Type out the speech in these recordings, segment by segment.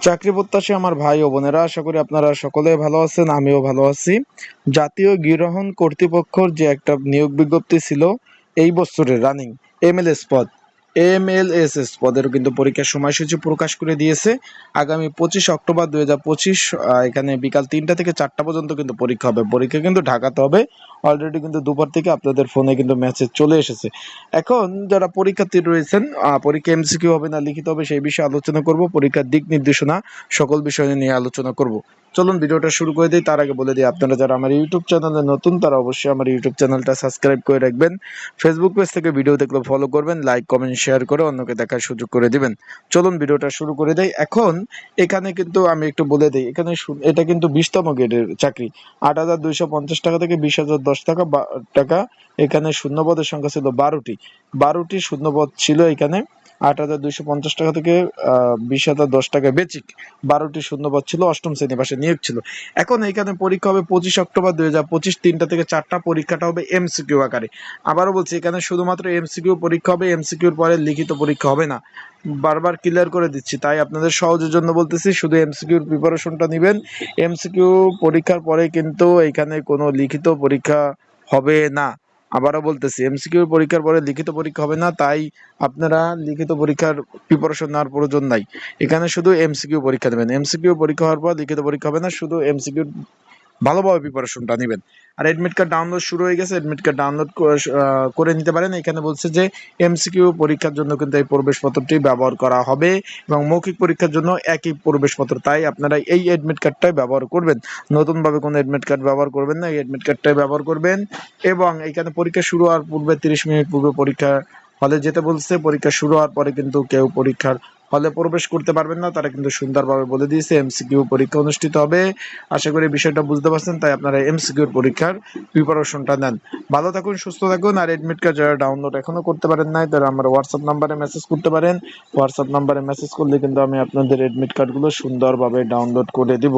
চাকরি প্রত্যাশী আমার ভাই ও বোনেরা, আশা করি আপনারা সকলে ভালো আছেন, আমিও ভালো আছি। জাতীয় গৃহহন কর্তৃপক্ষর যে একটা নিয়োগ বিজ্ঞপ্তি ছিল, এই বছরের রানিং এমএলএস পদ। এমএলএসএস পদেরও কিন্তু পরীক্ষার সময়সূচি প্রকাশ করে দিয়েছে। আগামী পঁচিশ অক্টোবর দুই হাজার পঁচিশ এখানে বিকাল তিনটা থেকে চারটা পর্যন্ত কিন্তু পরীক্ষা হবে। পরীক্ষা কিন্তু ঢাকাতে হবে। অলরেডি কিন্তু দুপুর থেকে আপনাদের ফোনে কিন্তু মেসেজ চলে এসেছে। এখন যারা পরীক্ষার্থী রয়েছেন পরীক্ষা এমসিকিউ হবে না, লিখিত হবে, সেই বিষয়ে আলোচনা করব। পরীক্ষার দিক নির্দেশনা, সকল বিষয় নিয়ে আলোচনা করব। চলুন ভিডিওটা শুরু করে দিই। তার আগে বলে দিই, আপনারা যারা আমার ইউটিউব চ্যানেলে নতুন, তারা অবশ্যই আমার ইউটিউব চ্যানেলটা সাবস্ক্রাইব করে রাখবেন। ফেসবুক পেজ থেকে ভিডিও দেখলে ফলো করবেন লাইক কমেন্ট শেয়ার করে অন্যকে দেখার সুযোগ করে দিবেন। চলুন ভিডিওটা শুরু করে দেয় এখন এখানে কিন্তু আমি একটু বলে দিই, এখানে এটা কিন্তু বিশতম গ্রেডের চাকরি। আট হাজার দুইশো পঞ্চাশ টাকা থেকে বিশ হাজার দশ টাকা টাকা। এখানে শূন্যপদের সংখ্যা ছিল বারোটি। বারোটি শূন্যপদ ছিল এখানে। আট হাজার দুইশো পঞ্চাশ টাকা থেকে বিশ হাজার দশ টাকা বেচিক। বারোটি শূন্যপদ ছিল, অষ্টম শ্রেণি পাশে নিয়োগ ছিল। এখন এখানে পরীক্ষা হবে পঁচিশ অক্টোবর দুই হাজার পঁচিশ, তিনটা থেকে চারটা পরীক্ষাটা হবে এমসিকিউ আকারে। আবারও বলছি, এখানে শুধুমাত্র এমসিকিউ পরীক্ষা হবে, এমসিকিউর পরে লিখিত পরীক্ষা হবে না। বারবার ক্লিয়ার করে দিচ্ছি, তাই আপনাদের সহজের জন্য বলতেছি, শুধু এমসিকিউর প্রিপারেশনটা নেবেন। এমসিকিউ পরীক্ষার পরে কিন্তু এখানে কোনো লিখিত পরীক্ষা হবে না। আবারও বলতেছি এমসিকিউ পরীক্ষার পরে লিখিত পরীক্ষা হবে না, তাই আপনারা লিখিত পরীক্ষার প্রিপারেশন নেওয়ার প্রয়োজন নাই। এখানে শুধু এমসিকিউ পরীক্ষা দেবেন। এমসিকিউ পরীক্ষা হওয়ার পর লিখিত পরীক্ষা হবে না, শুধু এমসিকিউ ভালোভাবে প্রিপারেশনটা নেবেন। আর এডমিট কার্ড ডাউনলোড শুরু হয়ে গেছে এডমিট কার্ড ডাউনলোড করে নিতে পারেন। এখানে বলছে যে এমসিকিউ পরীক্ষার জন্য কিন্তু এই প্রবেশপত্রটি ব্যবহার করা হবে এবং মৌখিক পরীক্ষার জন্য একই প্রবেশপত্র। তাই আপনারা এই এডমিট কার্ডটাই ব্যবহার করবেন। নতুনভাবে কোনো এডমিট কার্ড ব্যবহার করবেন না, এই এডমিট কার্ডটাই ব্যবহার করবেন এবং এখানে পরীক্ষা শুরু হওয়ার পূর্বে তিরিশ মিনিট পূর্বে পরীক্ষা হলে যেতে বলছে, পরীক্ষা শুরু হওয়ার পরে কিন্তু কেউ পরীক্ষার হলে প্রবেশ করতে পারবেন না, তারা কিন্তু সুন্দরভাবে বলে দিয়েছে এমসিকিউ পরীক্ষা অনুষ্ঠিত হবে। আশা করি বিষয়টা বুঝতে পারছেন, তাই আপনারা এমসিকিউর পরীক্ষার প্রিপারেশনটা নেন। ভালো থাকুন, সুস্থ থাকুন, আর এডমিট কার্ড যারা ডাউনলোড এখনও করতে পারেন নাই, তারা আমার হোয়াটসঅ্যাপ নাম্বারে মেসেজ করতে পারেন। হোয়াটসঅ্যাপ নাম্বারে মেসেজ করলে কিন্তু আমি আপনাদের এডমিট কার্ডগুলো সুন্দরভাবে ডাউনলোড করে দিব।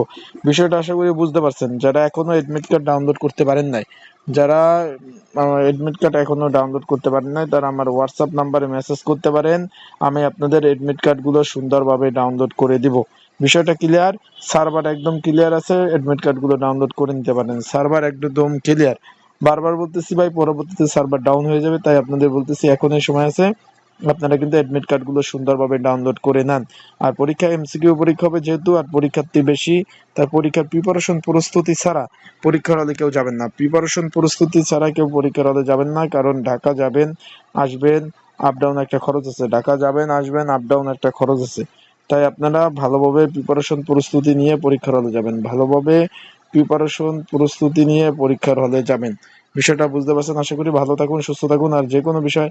বিষয়টা আশা করি বুঝতে পারছেন, যারা এখনও এডমিট কার্ড ডাউনলোড করতে পারেন নাই যারা এডমিট কার্ড এখনও ডাউনলোড করতে পারেন নাই, তারা আমার হোয়াটসঅ্যাপ নাম্বারে মেসেজ করতে পারেন। আমি আপনাদের এডমিট কার্ডগুলো সুন্দরভাবে ডাউনলোড করে দিব। বিষয়টা ক্লিয়ার সার্ভার একদম ক্লিয়ার আছে এডমিট কার্ডগুলো ডাউনলোড করে নিতে পারেন। সার্ভার একদম ক্লিয়ার বারবার বলতেছি ভাই, পরবর্তীতে সার্ভার ডাউন হয়ে যাবে, তাই আপনাদের বলতেছি এখন এই সময় আছে। আপনারা কিন্তু এডমিট কার্ডগুলো সুন্দরভাবে ডাউনলোড করে নেন। আর পরীক্ষা এমসিকিউ পরীক্ষা হবে যেহেতু, আর পরীক্ষার্থী বেশি তাই পরীক্ষার প্রিপারেশন প্রস্তুতি ছাড়া পরীক্ষার হলে কেউ যাবেন না। প্রিপারেশন প্রস্তুতি ছাড়া কেউ পরীক্ষার হলে যাবেন না, কারণ ঢাকা যাবেন, আসবেন আপ ডাউন একটা খরচ আছে। ঢাকা যাবেন, আসবেন আপ ডাউন একটা খরচ আছে। তাই আপনারা ভালোভাবে প্রিপারেশন প্রস্তুতি নিয়ে পরীক্ষার হলে যাবেন। ভালোভাবে প্রিপারেশন প্রস্তুতি নিয়ে পরীক্ষার হলে যাবেন। বিষয়টা বুঝতে পারছেন? আশা করি ভালো থাকুন, সুস্থ থাকুন, আর যে কোনো বিষয়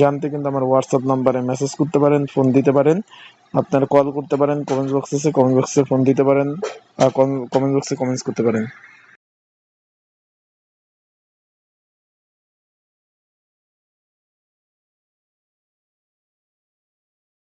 জানতে কিন্তু আমার হোয়াটসঅ্যাপ নাম্বারে মেসেজ করতে পারেন ফোন দিতে পারেন। আপনারা কল করতে পারেন কমেন্ট বক্সে কমেন্ট বক্সে ফোন দিতে পারেন, আর কমেন্ট বক্সে কমেন্টস করতে পারেন।